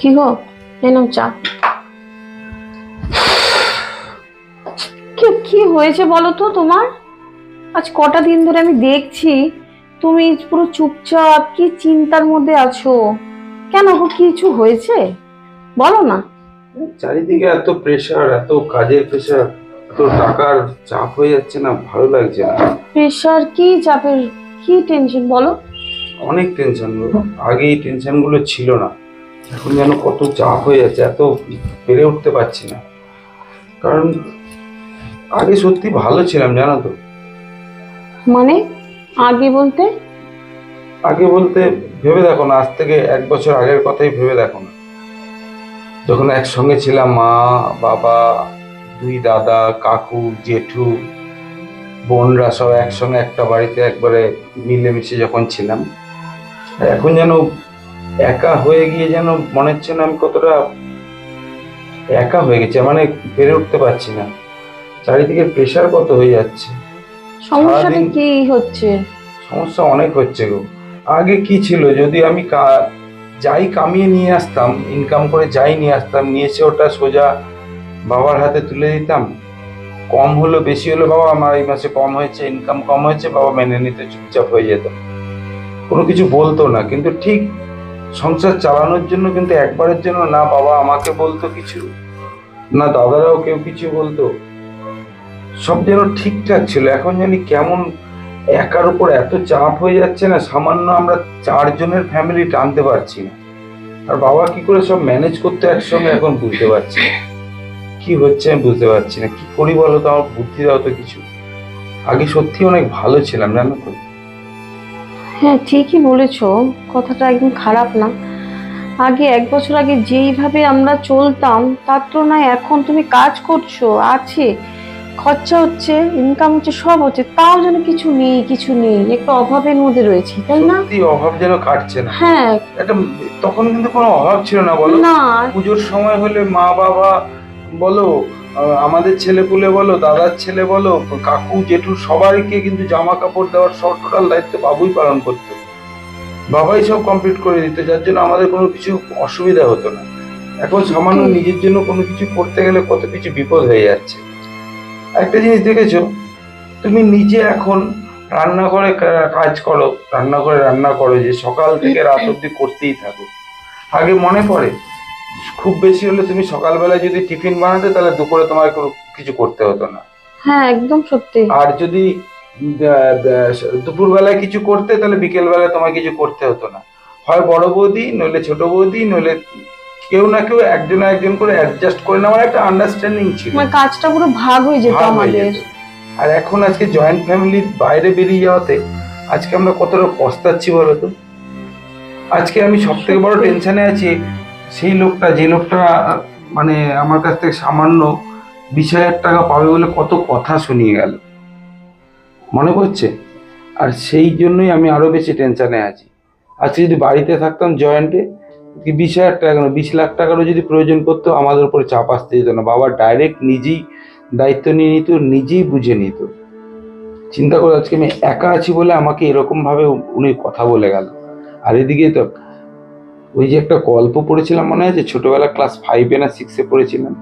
কি গো? এই নাও চা। কি হয়েছে বলো তো তোমার? আজ কটা দিন ধরে আমি দেখছি তুমি পুরো চুপচাপ কি চিন্তার মধ্যে আছো? কেন গো কিছু হয়েছে? বলো না। চারিদিকে এত প্রেশার এত কাজের প্রেশার এত টাকার চাপ হয়ে যাচ্ছে না ভালো লাগছে না। প্রেশার কি চাপের? কি টেনশন বলো? অনেক টেনশন আগে এই টেনশনগুলো ছিল না। এখন যেন কত চাপ হয়ে যাচ্ছে এত পেরে উঠতে পারছি না। কারণ আগে সত্যি ভালো ছিলাম জানো তো। মানে? আগে বলতে? আগে বলতে ভেবে দেখো না আজ থেকে এক বছর আগের কথাই ভেবে দেখো না। যখন একসঙ্গে ছিলাম মা বাবা দুই দাদা কাকু জেঠু বোনরা সব একসঙ্গে একটা বাড়িতে একবারে মিলেমিশে যখন ছিলাম আর এখন যেন একা হয়ে গিয়ে যেন মনে হচ্ছে না আমি কতটা একা হয়ে গেছে মানে পেরে উঠতে পারছি না। চারিদিকে প্রেশার কত হয়ে যাচ্ছে। সমস্যাটা কি হচ্ছে? সমস্যা অনেক হচ্ছে গো। আগে কি ছিল? যদি আমি যাই কামিয়ে নিয়ে আসতাম ইনকাম করে যাই নিয়ে আসতাম নিয়ে এসে ওটা সোজা বাবার হাতে তুলে দিতাম কম হলো বেশি হলো বাবা আমার এই মাসে কম হয়েছে ইনকাম কম হয়েছে বাবা মেনে নিতে চুপচাপ হয়ে যেত। কোনো কিছু বলতো না কিন্তু ঠিক সংসার চালানোর জন্য কিন্তু একবারের জন্য, না বাবা, আমাকে বলতো কিছু। না দাদারাও কেউ কিছু বলতো। সব যেন ঠিকঠাক ছিল। এখন জানি কেমন একার উপর এত চাপ হয়ে যাচ্ছে না, সামান্য আমরা চারজনের ফ্যামিলি টানতে পারছি না। আর বাবা কি করে সব ম্যানেজ করতে একসঙ্গে এখন বুঝতে পারছি কি হচ্ছে আমি বুঝতে পারছি না। কি করি বলো তো? আমার বুদ্ধি দাও তো কিছু। আগে সত্যি অনেক ভালো ছিলাম, জানো তো। হ্যাঁ ঠিকই বলেছ। কথাটা একদম খারাপ না। আগে এক বছর আগে যেইভাবে আমরা চলতাম তার তুলনায় এখন তুমি কাজ করছ আছে খরচা হচ্ছে ইনকাম হচ্ছে সব হচ্ছে তাও যেন কিছু নেই কিছু নেই একটু অভাবের মধ্যে রয়েছি তাই না? সত্যি অভাব যেন কাটছে না। হ্যাঁ। একটা তখন কিন্তু কোনো অভাব ছিল না বলো? না। পুজোর সময় হলে মা বাবা বলো আমাদের ছেলে পুলে বলো দাদার ছেলে বলো কাকু জেঠু সবাইকে কিন্তু জামা কাপড় দেওয়ার সব টোটাল দায়িত্ব বাবুই পালন করতো। বাবাই সব কমপ্লিট করে দিত যার জন্য আমাদের কোনো কিছু অসুবিধা হতো না। এখন সামান্য নিজের জন্য কোনো কিছু করতে গেলে কত কিছু বিপদ হয়ে যাচ্ছে। একটা জিনিস দেখেছ? তুমি নিজে এখন রান্নাঘরে কাজ করো রান্নাঘরে রান্না করো যে সকাল থেকে রাত অব্দি করতেই থাকো। আগে মনে পড়ে? খুব বেশি হলে তুমি সকালবেলা যদি টিফিন বানাতে তাহলে দুপুরে তোমার কোনো কিছু করতে হতো না। হ্যাঁ একদম সত্যি। আর যদি দুপুরবেলায় কিছু করতে তাহলে বিকেলবেলায় তোমার কিছু করতে হতো না। হয় বড় বৌদি নইলে ছোট বৌদি নইলে কেউ না কেউ একজন একজন করে অ্যাডজাস্ট করে নেওয়ার একটা আন্ডারস্ট্যান্ডিং ছিল। মানে কাজটা পুরো ভাগ হয়ে যেত আমাদের। আর এখন আজকে জয়েন্ট ফ্যামিলির বাইরে বেরিয়ে যাওয়াতে আজকে আমরা কতটা পস্তাচ্ছি বলো তো? আজকে আমি সব থেকে বড়। টেনশনে আছি সেই লোকটা, যে লোকটা মানে আমার কাছ থেকে সামান্য বিশ হাজার টাকা পাবে বলে কত কথা শুনিয়ে গেল। মনে পড়ছে? আর সেই জন্যই আমি আরও বেশি টেনশানে আছি। আজকে যদি বাড়িতে থাকতাম জয়েন্টে কি বিশ হাজার টাকা কেন বিশ লাখ টাকারও যদি প্রয়োজন করতো আমাদের উপরে চাপ আসতে যেত না। বাবা ডাইরেক্ট নিজেই দায়িত্ব নিয়ে নিত, নিজেই বুঝে নিত। চিন্তা করে আজকে আমি একা আছি বলে আমাকে এরকমভাবে উনি কথা বলে গেল। আর এদিকে তো ওই যে একটা গল্প পড়েছিলাম মনে আছে ছোটবেলা ক্লাস ফাইভে না সিক্সে পড়েছিলাম।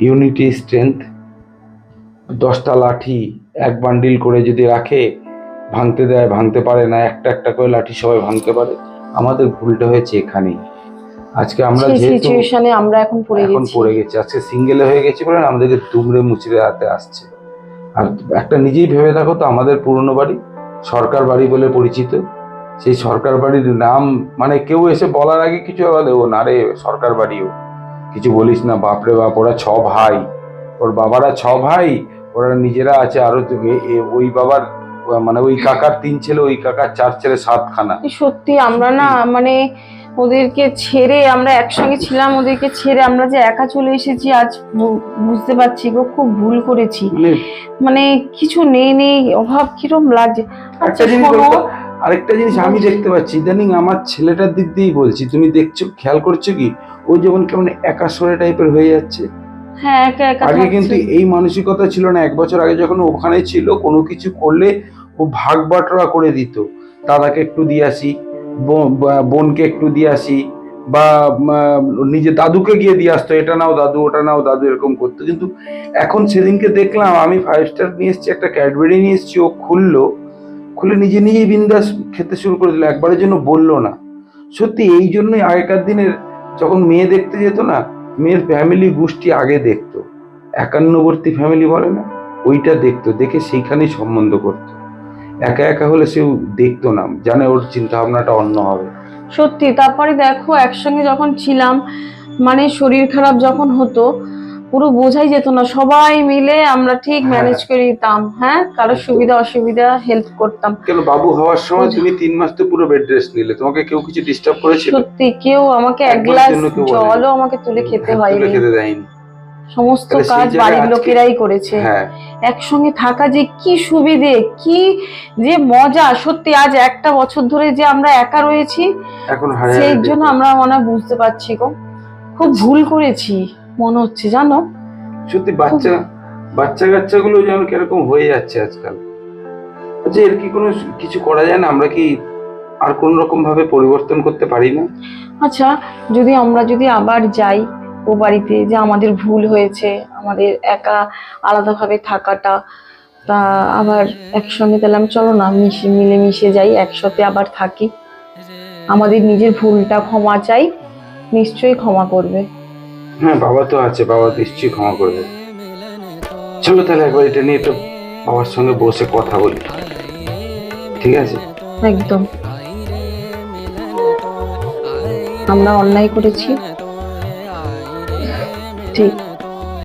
ইউনিটি স্ট্রেংথ দশটা লাঠি এক বান্ডিল করে যদি রাখে ভাঙতে দেয় ভাঙতে পারে না একটা একটা করে লাঠি সবাই ভাঙতে পারে। আমাদের ভুলটা হয়েছে এখানেই। আজকে আমরা যেহেতু সিচুয়েশনে আমরা এখন পড়ে এখন গেছি। পড়ে গেছি। আজকে সিঙ্গেলে হয়ে গেছি বলে আমাদেরকে দুমড়ে মুচড়ে হাতে আসছে। আর একটা নিজেই ভেবে দেখো তো আমাদের পুরনো বাড়ি সরকার বাড়ি বলে পরিচিত। সেই সরকার বাড়ির নাম মানে কেউ এসে বলার আগে কিছু বলে ও না রে সরকার বাড়িও। কিছু বলিস না বাপরে বাপ ওরা ছ ভাই। ওর বাবারা ছ ভাই ওরা নিজেরা আছে আরও ওই বাবার মানে ওই কাকার তিন ছেলে ওই কাকার চার ছেলে সাতখানা। সত্যি আমরা না মানে ওদেরকে ছেড়ে আমরা একসঙ্গে ছিলাম ওদেরকে ছেড়ে আমরা যে একা চলে এসেছি আজ বুঝতে পারছি গো খুব ভুল করেছি। মানে মানে কিছু নেই নেই অভাব কিরম লাগছে? আচ্ছা আরেকটা জিনিস আমি দেখতে পাচ্ছি ইদানিং আমার ছেলেটার দিক দিয়েই বলছি তুমি দেখছ খেয়াল করছ কি? ও যেমন কেমন একা সরে টাইপের হয়ে যাচ্ছে। হ্যাঁ আগে কিন্তু এই মানসিকতা ছিল না এক বছর আগে যখন ওখানে ছিল কোনো কিছু করলে ও ভাগ বাটোয়ারা করে দিত। দাদাকে একটু দিয়ে আসি বোন- বোনকে একটু দিয়ে আসি বা নিজে দাদুকে গিয়ে দিয়ে আসতো এটা নাও দাদু ওটা নাও দাদু এরকম করতো। কিন্তু এখন সেদিনকে দেখলাম আমি ফাইভ স্টার নিয়ে এসেছি একটা ক্যাডবেরি নিয়ে এসেছি ও খুললো খুলে নিজে নিজেই বিন্দাস খেতে শুরু করে দিল, একবারের জন্য বলল না। সত্যি এই জন্যই আগেকার দিনের যখন মেয়ে দেখতে যেত না, মেয়ের ফ্যামিলি গোষ্ঠী আগে দেখতো। একান্নবর্তী ফ্যামিলি বলে না, ওইটা দেখতো, দেখে সেইখানেই সম্বন্ধ করতো। একা একা হলে সেও দেখতো না, জানে ওর চিন্তা ভাবনাটা অন্য হবে। সত্যি, তারপরে দেখো একসঙ্গে যখন ছিলাম মানে শরীর খারাপ যখন হতো পুরো বোঝাই যেত না সবাই মিলে আমরা ঠিক হ্যাঁ। ম্যানেজ করে দিতাম হ্যাঁ কারও সুবিধা অসুবিধা হেল্প করতাম। কেন বাবু হওয়ার সময় তুমি তিন মাস তো পুরো বেড রেস্ট নিলে তোমাকে কেউ কিছু ডিস্টার্ব করেছিল? সত্যি কেউ আমাকে এক গ্লাস। জলও আমাকে তুলে খেতে হ্যাঁ, হয়নি। খেতে দেয়নি। সমস্ত কাজ বাড়ির লোকেরাই করেছে। হ্যাঁ। একসঙ্গে থাকা যে কি সুবিধে কি যে মজা সত্যি আজ একটা বছর ধরে যে আমরা একা রয়েছি সেই জন্য আমরা মনে হয় বুঝতে পারছি গো। খুব ভুল করেছি। মনে হচ্ছে জানো? সত্যি বাচ্চা বাচ্চা কাচ্চাগুলো যেন কীরকম হয়ে যাচ্ছে আজকাল। আচ্ছা এর কি কোনো কিছু করা যায় না? আমরা কি আর কোন রকম ভাবে পরিবর্তন করতে পারি না? আচ্ছা যদি আমরা যদি আবার যাই ও বাড়িতে যে আমাদের ভুল হয়েছে আমাদের একা আলাদাভাবে থাকাটা তা আবার একসঙ্গে তাহলে চলো না মিশে মিলে মিশে যাই একসাথে আবার থাকি। আমাদের নিজের ভুলটা ক্ষমা চাই নিশ্চয়ই ক্ষমা করবে। হ্যাঁ বাবা তো আছে, বাবা নিশ্চয়ই ক্ষমা করবে চলো তাহলে একবার এটা নিয়ে তো বাবার সঙ্গে বসে কথা বলি। ঠিক আছে? একদম। আমরা অন্যায় করেছি। ঠিক।